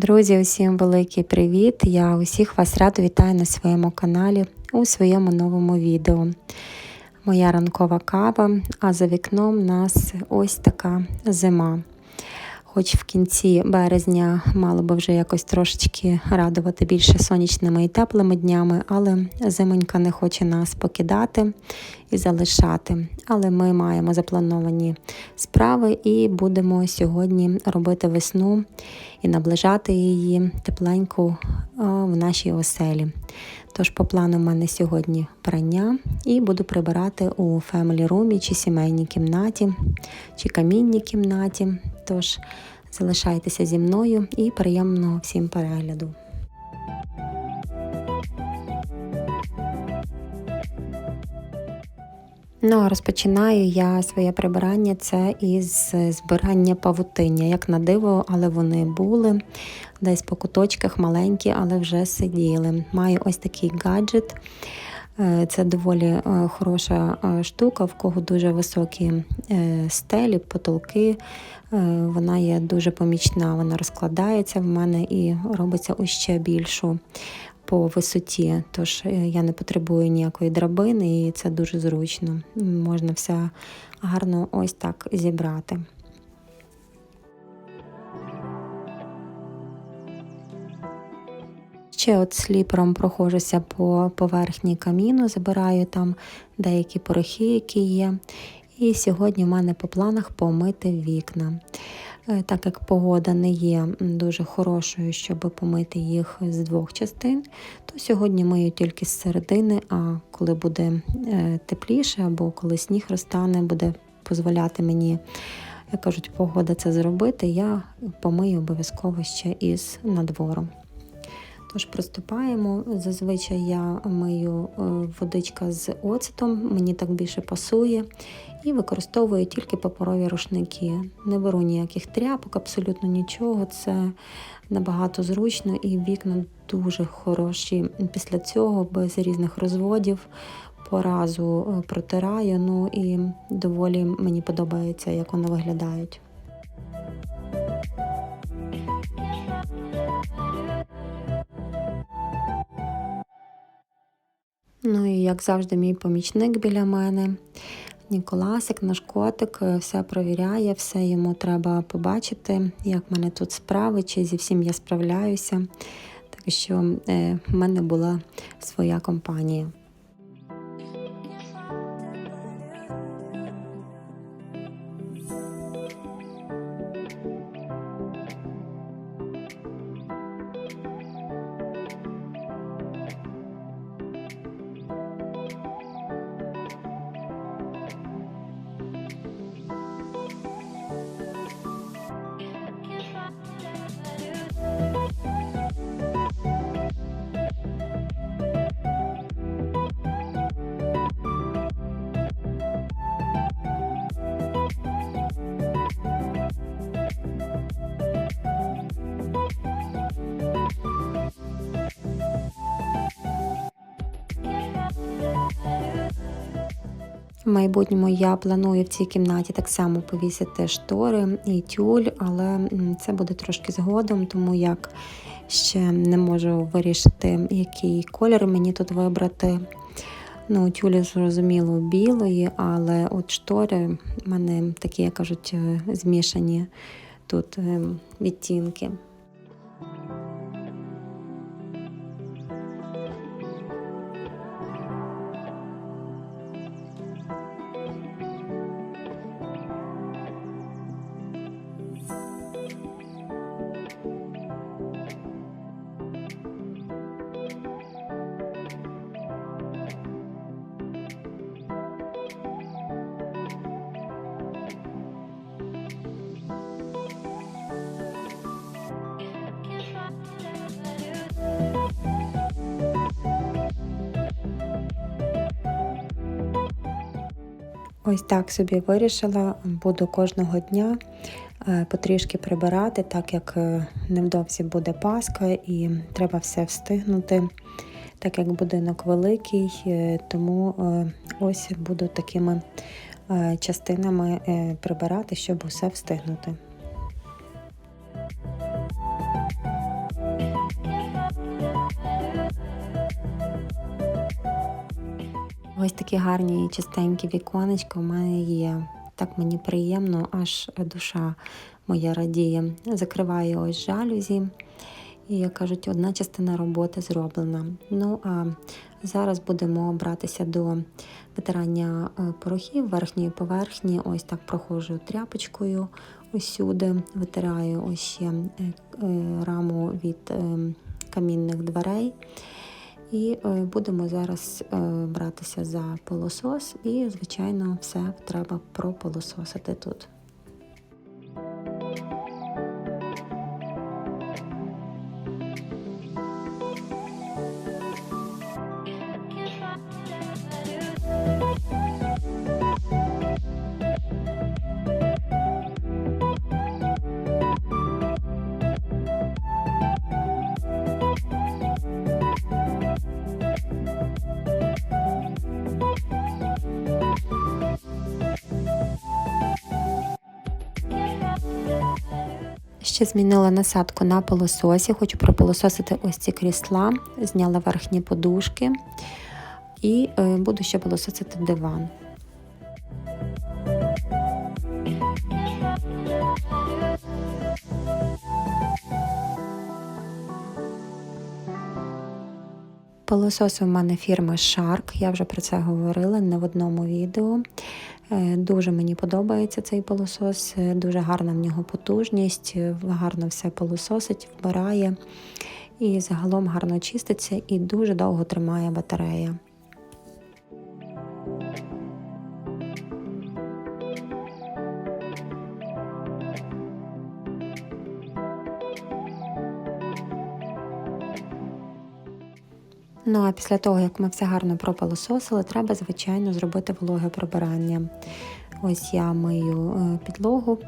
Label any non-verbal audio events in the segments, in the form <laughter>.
Друзі, усім великий привіт! Я усіх вас радо вітаю на своєму каналі у своєму новому відео. Моя ранкова кава, а за вікном у нас ось така зима. Хоч в кінці березня мало би вже якось трошечки радувати більше сонячними і теплими днями, але зимонька не хоче нас покидати і залишати. Але ми маємо заплановані справи і будемо сьогодні робити весну і наближати її тепленьку в нашій оселі. Тож, по плану, в мене сьогодні прання і буду прибирати у Family Room чи сімейній кімнаті, чи камінній кімнаті. Тож залишайтеся зі мною і приємного всім перегляду. Ну, а розпочинаю я своє прибирання це із збирання павутиння. Як на диво, але вони були десь по куточках маленькі, але вже сиділи. Маю ось такий гаджет. Е, це доволі е, хороша е, штука, в кого дуже високі стелі, потолки. Вона є дуже помічна, вона розкладається в мене і робиться ще більшу по висоті. Тож я не потребую ніякої драбини, і це дуже зручно. Можна все гарно ось так зібрати. Ще от сліпером прохожуся по поверхні каміну, забираю там деякі порохи, які є. І сьогодні в мене по планах помити вікна. Е, так як погода не є дуже хорошою, щоб помити їх з двох частин, то сьогодні мию тільки з середини, а коли буде е, тепліше або коли сніг розтане, буде дозволяти мені, як кажуть, погода це зробити, я помию обов'язково ще із надвором. Тож приступаємо. Зазвичай я мию е, водичка з оцетом, мені так більше пасує. І використовую тільки паперові рушники. Не беру ніяких тряпок, абсолютно нічого. Це набагато зручно і вікна дуже хороші. Після цього без різних розводів по разу е, протираю. Ну і доволі мені подобається, як вони виглядають. Ну і як завжди, мій помічник біля мене. Ніколасик, наш котик, е, все провіряє, все йому треба побачити, як мене тут справи, чи зі всім я справляюся. Так що е, в мене була своя компанія. В майбутньому я планую в цій кімнаті так само повісити штори і тюль, але це буде трошки згодом, тому як ще не можу вирішити, який колір мені тут вибрати. Ну, тюлі, зрозуміло, білої, але от штори в мене такі, як кажуть, е, змішані тут е, відтінки. Ось так собі вирішила, буду кожного дня е, потрішки прибирати, так як е, невдовзі буде Пасха і треба все встигнути, так як будинок великий, е, тому ось буду такими частинами прибирати, щоб усе встигнути. Ось такі гарні чистенькі віконечка в мене є. Так мені приємно, аж душа моя радіє. Закриваю ось жалюзі. І, як кажуть, одна частина роботи зроблена. Ну а зараз будемо братися до витирання е, порохів верхньої поверхні. Ось так проходжу тряпочкою усюди, витираю ось ще е, е, раму від камінних дверей. І будемо зараз братися за полосос, і, звичайно, все треба прополососити тут. Ще змінила насадку на пилососі, хочу пропилососити ось ці крісла, зняла верхні подушки і е, буду ще пилососити диван. Пилосос у мене фірми Shark, я вже про це говорила не в одному відео. Е, дуже мені подобається цей пилосос, е, дуже гарна в нього потужність, е, гарно все пилососить, вбирає і загалом гарно чиститься і дуже довго тримає батарея. Ну а після того, як ми все гарно пропилососили, треба, звичайно, зробити вологе прибирання. Ось я мию е, підлогу,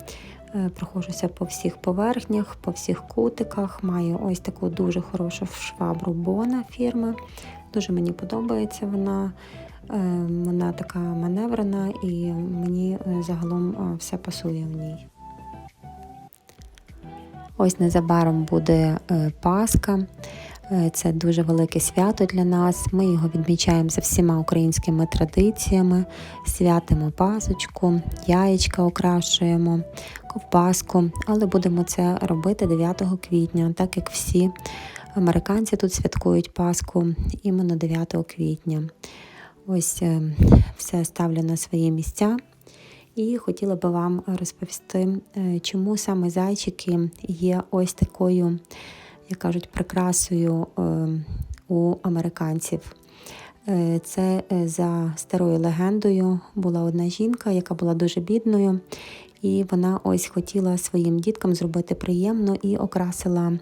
е, проходжуся по всіх поверхнях, по всіх кутиках. Маю ось таку дуже хорошу швабру Бона фірми. Дуже мені подобається вона. Е, вона така маневрена і мені загалом все пасує в ній. Ось незабаром буде Пасха. Е, це дуже велике свято для нас. Ми його відмічаємо за всіма українськими традиціями, святимо пасочку, яєчка окрашуємо, ковбаску, але будемо це робити 9 квітня, так як всі американці тут святкують Пасху іменно 9 квітня. Ось е, все ставлю на свої місця. І хотіла би вам розповісти, е, чому саме зайчики є ось такою як кажуть, прикрасою е, у американців. Е, це е, за старою легендою була одна жінка, яка була дуже бідною, і вона ось хотіла своїм діткам зробити приємно і окрасила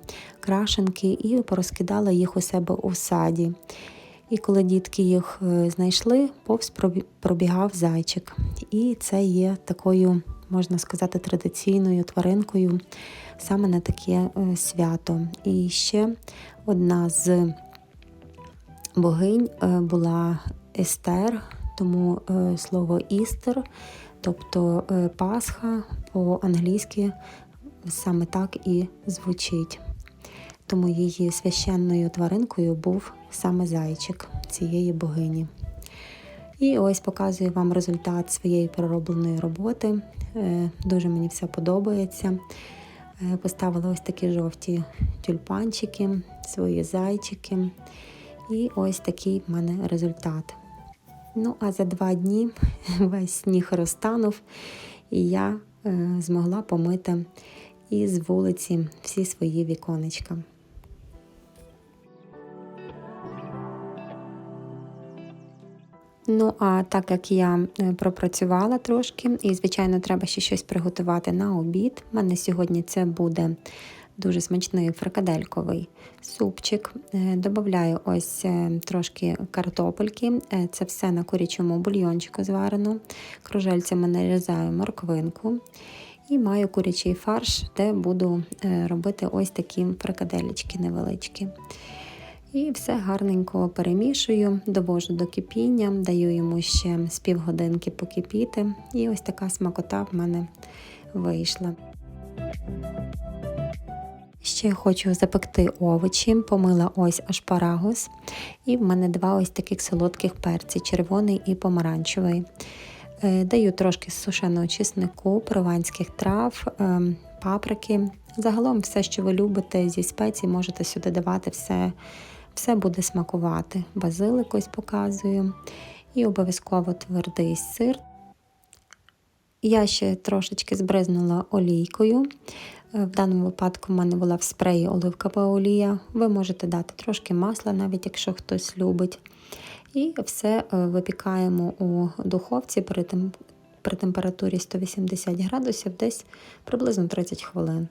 крашенки і порозкидала їх у себе у саді. І коли дітки їх знайшли, повз пробігав зайчик. І це є такою, можна сказати, традиційною тваринкою саме на таке е, свято. І ще одна з богинь е, була Естер, тому е, слово Істер, тобто Пасха по-англійськи саме так і звучить. Тому її священною тваринкою був саме зайчик цієї богині. І ось показую вам результат своєї переробленої роботи. Дуже мені все подобається. Е, поставила ось такі жовті тюльпанчики, свої зайчики. І ось такий в мене результат. Ну, а за два дні <laughs> весь сніг розтанув, і я е, змогла помити із вулиці всі свої віконечка. Ну, а так як я е, пропрацювала трошки, і, звичайно, треба ще щось приготувати на обід. У мене сьогодні це буде дуже смачний фрикадельковий супчик. Е, добавляю ось е, трошки картопельки. Це все на курячому бульйончику зварено. Кружельцями нарізаю морквинку. І маю курячий фарш, де буду робити ось такі фрикаделечки невеличкі. І все гарненько перемішую, довожу до кипіння, даю йому ще з півгодинки покипіти. І ось така смакота в мене вийшла. Ще хочу запекти овочі, помила ось ашпарагус, і в мене два ось таких солодких перці червоний і помаранчевий. Е, Даю трошки сушеного чеснику, прованських трав, е, паприки. Загалом все, що ви любите зі спецій, можете сюди давати, все, все буде смакувати. Базилик ось показую. І обов'язково твердий сир. Я ще трошечки збризнула олійкою. Е, В даному випадку в мене була в спреї оливкова олія. Ви можете дати трошки масла, навіть якщо хтось любить. І все е, випікаємо у духовці при температурі 180 градусів десь приблизно 30 хвилин.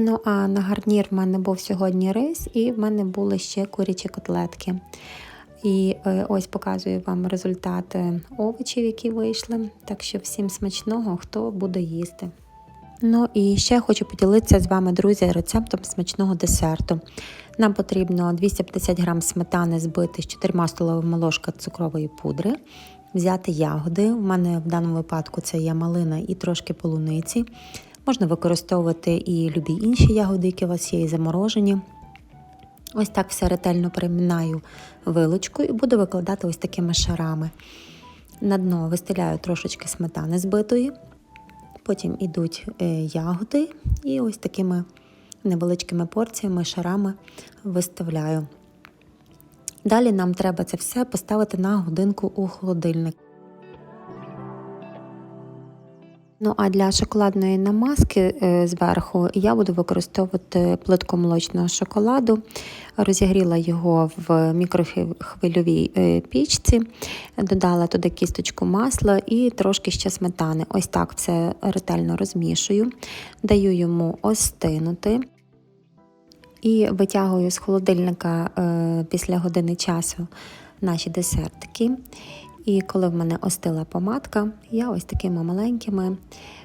Ну, а на гарнір в мене був сьогодні рис, і в мене були ще курячі котлетки. І е, ось показую вам результати овочів, які вийшли. Так що всім смачного, хто буде їсти. Ну і ще хочу поділитися з вами, друзі, рецептом смачного десерту. Нам потрібно 250 г сметани збити з 4 столовими ложками цукрової пудри, взяти ягоди. У мене в даному випадку це є малина і трошки полуниці. Можна використовувати і любі інші ягоди, які у вас є, і заморожені. Ось так все ретельно перемінаю вилочкою і буду викладати ось такими шарами. На дно вистеляю трошечки сметани збитої, потім йдуть е, ягоди і ось такими невеличкими порціями, шарами виставляю. Далі нам треба це все поставити на годинку у холодильник. Ну а для шоколадної намазки е, зверху я буду використовувати плитку молочного шоколаду. Розігріла його в мікрохвильовій е, пічці, додала туди кісточку масла і трошки ще сметани. Ось так все ретельно розмішую, даю йому остинути. І витягую з холодильника е, після години часу наші десертики. І коли в мене остила помадка, я ось такими маленькими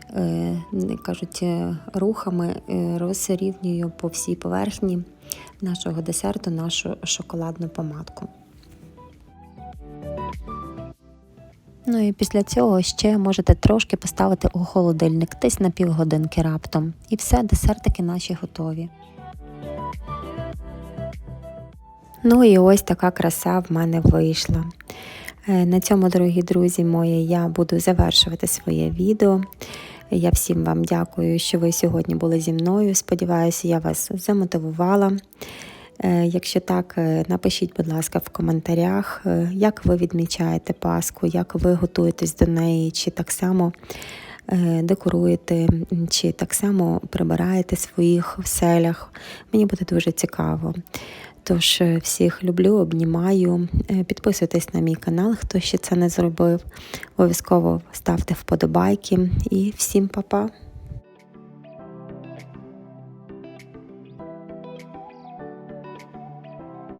е, кажуть, е, рухами е, розрівнюю по всій поверхні нашого десерту нашу шоколадну помадку. Ну і після цього ще можете трошки поставити у холодильник, десь на півгодинки раптом. І все, десертики наші готові. Ну і ось така краса в мене вийшла. Е, На цьому, дорогі друзі мої, я буду завершувати своє відео. Я всім вам дякую, що ви сьогодні були зі мною. Сподіваюся, я вас замотивувала. Е, Якщо так, е, напишіть, будь ласка, в коментарях, як ви відмічаєте Пасху, як ви готуєтесь до неї, чи так само декоруєте, чи так само прибираєте в своїх оселях. Мені буде дуже цікаво. Тож е, всіх люблю, обнімаю. Е, Підписуйтесь на мій канал, хто ще це не зробив. Обов'язково ставте вподобайки і всім па-па!